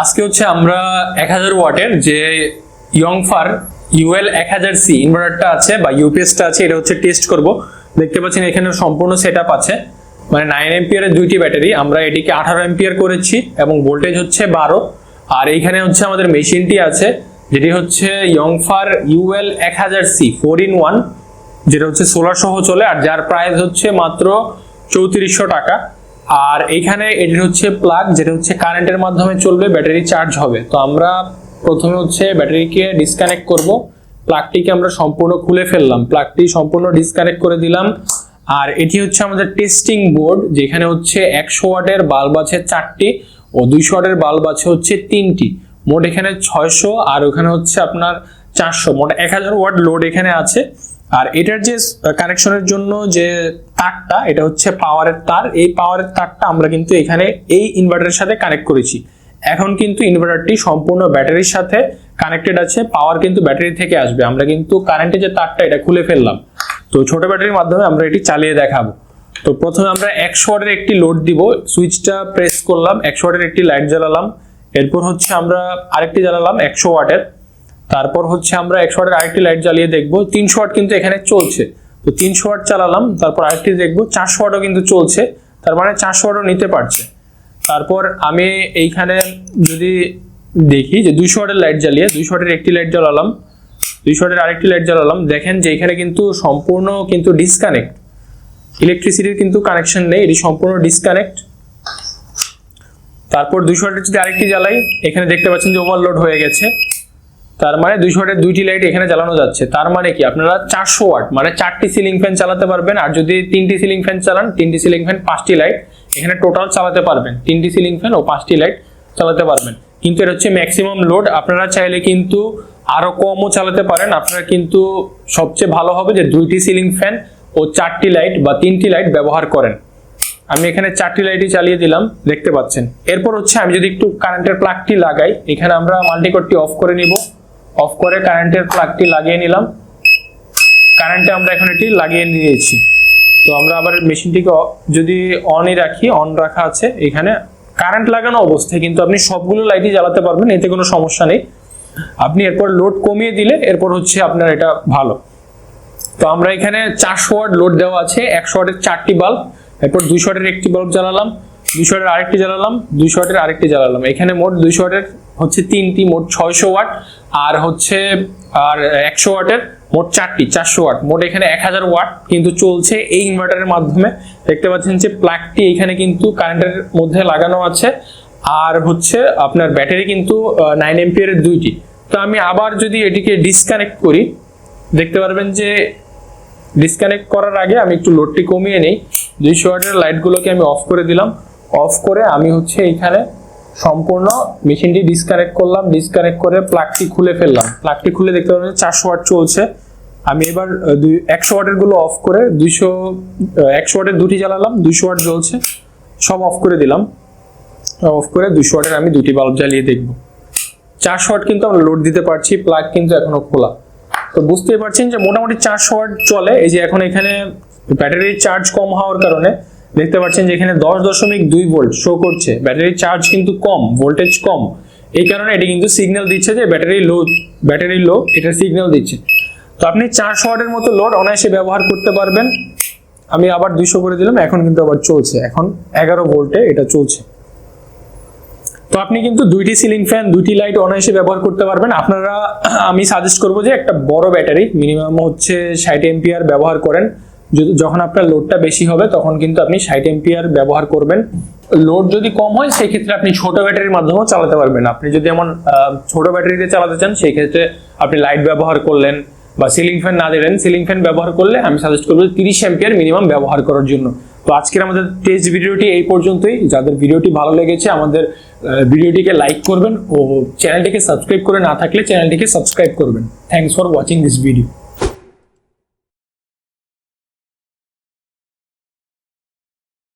আজকে হচ্ছে আমরা এক হাজার ওয়াটের যে ইয়ংফার ইউএল এক হাজার সি ইনভার্টারটা আছে বা ইউপিএসটা আছে, এটা হচ্ছে টেস্ট করব। দেখতে পাচ্ছেন এখানে সম্পূর্ণ সেট আছে। মানে নাইন এম্পিয়ারের দুইটি ব্যাটারি আমরা এটিকে আঠারো এম্পিয়ার করেছি এবং ভোল্টেজ হচ্ছে বারো। আর এইখানে হচ্ছে আমাদের মেশিনটি আছে, যেটি হচ্ছে ইয়ংফার ইউএল এক হাজার সি ফোর ইন ওয়ান যেটা হচ্ছে সোলার সহ চলে, আর যার প্রাইস হচ্ছে মাত্র চৌত্রিশশো টাকা। আর এইখানে এটির হচ্ছে প্লাগ যেটা হচ্ছে কারেন্টের মাধ্যমে চলবে ব্যাটারি চার্জ হবে। তো আমরা প্রথমে হচ্ছে ব্যাটারিকে ডিসকানেক্ট করব। প্লাগটিকে আমরা সম্পূর্ণ খুলে ফেললাম। প্লাগটি সম্পূর্ণ ডিসকানেক্ট করে দিলাম। আর এটি হচ্ছে আমাদের টেস্টিং বোর্ড যেখানে হচ্ছে একশো ওয়াটের বাল্ব আছে চারটি ও দুইশো ওয়াটের বাল্ব আছে হচ্ছে তিনটি। মোট এখানে ছয়শো আর ওখানে হচ্ছে আপনার চারশো। মোট এক হাজার ওয়াট লোড এখানে আছে। আর এটার যে কানেকশনের জন্য যে তারটা, এটা হচ্ছে পাওয়ারের তার। এই পাওয়ারের তারটা আমরা কিন্তু এখানে এই ইনভার্টারের সাথে কানেক্ট করেছি। এখন কিন্তু ইনভার্টারটি সম্পূর্ণ ব্যাটারির সাথে কানেক্টেড আছে। পাওয়ার কিন্তু ব্যাটারি থেকে আসবে। আমরা কিন্তু কারেন্টের যে তারটা, এটা খুলে ফেললাম। তো ছোট ব্যাটারির মাধ্যমে আমরা এটি চালিয়ে দেখাবো। তো প্রথমে আমরা একশো ওয়াটের একটি লোড দিব। সুইচটা প্রেস করলাম। একশো ওয়াটের একটি লাইট জ্বালালাম। এরপর হচ্ছে আমরা আরেকটি জ্বালালাম একশো ওয়াটের। তারপর হচ্ছে আমরা একশো ওয়াটের আরেকটি লাইট জ্বালিয়ে দেখব। তিনশো ওয়াট কিন্তু এখানে চলছে। তো তিনশো ওয়াট চালালাম, তারপর আরেকটি দেখব, চারশো ওয়াটও কিন্তু চলছে। তার মানে চারশো ওয়াটও নিতে পারছে। তারপর আমি এইখানে যদি দেখি যে দুইশো ওয়াটের লাইট জ্বালিয়ে, দুইশো ওয়াটের একটি লাইট জ্বালালাম, দুইশো ওয়াটের আরেকটি লাইট জ্বালালাম, দেখেন যে এখানে কিন্তু সম্পূর্ণ কিন্তু ডিসকানেক্ট ইলেকট্রিসিটির কিন্তু কানেকশন নেই, এটি সম্পূর্ণ ডিসকানেক্ট তারপর দুইশো ওয়াটের যদি আরেকটি জ্বালাই, এখানে দেখতে পাচ্ছেন যে ওভারলোড হয়ে গেছে। তার মানে দুইশো ওয়াটের দুইটি লাইট এখানে চালানো যাচ্ছে। তার মানে কি? আপনারা চারশো ওয়াট মানে চারটি সিলিং ফ্যান চালাতে পারবেন, আর যদি তিনটি সিলিং ফ্যান চালান, তিনটি সিলিং ফ্যান পাঁচটি লাইট এখানে টোটাল চালাতে পারবেন। তিনটি সিলিং ফ্যান ও পাঁচটি লাইট চালাতে পারবেন। কিন্তু এটা হচ্ছে ম্যাক্সিমাম লোড আপনারা চাইলে কিন্তু আরও কমও চালাতে পারেন। আপনারা কিন্তু সবচেয়ে ভালো হবে যে দুইটি সিলিং ফ্যান ও চারটি লাইট বা তিনটি লাইট ব্যবহার করেন। আমি এখানে চারটি লাইটই চালিয়ে দিলাম, দেখতে পাচ্ছেন। এরপর হচ্ছে আমি যদি একটু কারেন্টের প্লাগটি লাগাই, এখানে আমরা মাল্টিকোডটি অফ করে নিব। অফ করে কারেন্টের প্লাগটি লাগিয়ে নিলাম। কারেন্টে আমরা এখন এটি লাগিয়ে নিয়েছি। তো আমরা আবার মেশিনটিকে যদি অনই রাখি অন রাখা আছে এখানে। কারেন্ট লাগানো অবস্থায় কিন্তু আপনি সবগুলো লাইটই জ্বালাতে পারবেন, এতে কোনো সমস্যা নেই। আপনি এরপর লোড কমিয়ে দিলে এরপর হচ্ছে আপনার এটা ভালো। তো আমরা এখানে চারশো ওয়াট লোড দেওয়া আছে, একশো ওয়াটের চারটি বাল্ব এরপর দুইশো ওয়াটের একটি বাল্ব জ্বালালাম। দুইশো ওয়াটের আরেকটি জ্বালালাম দুইশো ওয়াটের আরেকটি জ্বালালাম। এখানে মোট দুইশো ওয়াটের হচ্ছে তিনটি, মোট ছয়শো ওয়াট, আর হচ্ছে, আর একশো ওয়াটের মোট চারটি, চারশো ওয়াট। মোট এখানে এক হাজার ওয়াট কিন্তু চলছে এই ইনভার্টারের মাধ্যমে। দেখতে পাচ্ছেন যে প্লাগটি এখানে কিন্তু কারেন্টের মধ্যে লাগানো আছে, আর হচ্ছে আপনার ব্যাটারি কিন্তু নাইন এমপিয়ারের দুইটি। তো আমি আবার যদি এটিকে ডিসকানেক্ট করি, দেখতে পারবেন যে ডিসকানেক্ট করার আগে আমি একটু লোডটি কমিয়ে নেই। দুইশো ওয়াটের লাইটগুলোকে আমি অফ করে দিলাম। অফ করে আমি হচ্ছে এখানে সম্পূর্ণ মেশিনটি ডিসকানেক্ট করলাম ডিসকানেক্ট করে প্লাগটি খুলে ফেললাম। প্লাগটি খুলে দেখতে পাবেন চারশো ওয়াট চলছে। আমি এবার দুই, একশো ওয়াটেরগুলো অফ করে দুইশো একশো ওয়াটের দুটি জ্বালালাম, দুইশো ওয়াট জ্বলছে, সব অফ করে দিলাম। অফ করে দুইশো ওয়াটের আমি দুটি বাল্ব জ্বালিয়ে দেখব। চারশো ওয়াট কিন্তু আমরা লোড দিতে পারছি প্লাগ কিন্তু এখনও খোলা। তো বুঝতেই পারছেন যে মোটামুটি চারশো ওয়াট চলে, এই যে এখন এখানে ব্যাটারির চার্জ কম হওয়ার কারণে দেখতে পাচ্ছেন যে এখানে দশ দশমিক দুই ভোল্ট শো করছে। ব্যাটারির চার্জ কিন্তু কম ভোল্টেজ কম। এই কারণে এটি কিন্তু সিগন্যাল দিচ্ছে যে ব্যাটারি লো ব্যাটারি লো এটা সিগন্যাল দিচ্ছে। তো আপনি চারশো ওয়াটের মতো লোড অনায়াসে ব্যবহার করতে পারবেন। আমি আবার দুইশো করে দিলাম, এখন কিন্তু আবার চলছে। এখন এগারো ভোল্টে এটা চলছে। তো আপনি কিন্তু দুইটি সিলিং ফ্যান দুইটি লাইট অনায়াসে ব্যবহার করতে পারবেন। আপনারা, আমি সাজেস্ট করব যে একটা বড় ব্যাটারি মিনিমাম হচ্ছে ষাট এম্পিয়ার ব্যবহার করেন। যদি- যখন আপনার লোডটা বেশি হবে, তখন কিন্তু আপনি ষাট এম্পিয়ার ব্যবহার করবেন। লোড যদি কম হয় সেই ক্ষেত্রে আপনি ছোট ব্যাটারির মাধ্যমেও চালাতে পারবেন। আপনি যদি এমন ছোট ব্যাটারিতে চালাতে চান সেই ক্ষেত্রে আপনি লাইট ব্যবহার করলেন বা সিলিং ফ্যান না দিলেন সিলিং ফ্যান ব্যবহার করলে আমি সাজেস্ট করব তিরিশ এম্পিয়ার মিনিমাম ব্যবহার করার জন্য। তো আজকের আমাদের টেস্ট ভিডিওটি এই পর্যন্তই। যাদের ভিডিওটি ভালো লেগেছে, আমাদের ভিডিওটিকে লাইক করবেন ও চ্যানেলটিকে সাবস্ক্রাইব করে না থাকলে চ্যানেলটিকে সাবস্ক্রাইব করবেন। Thanks for watching this video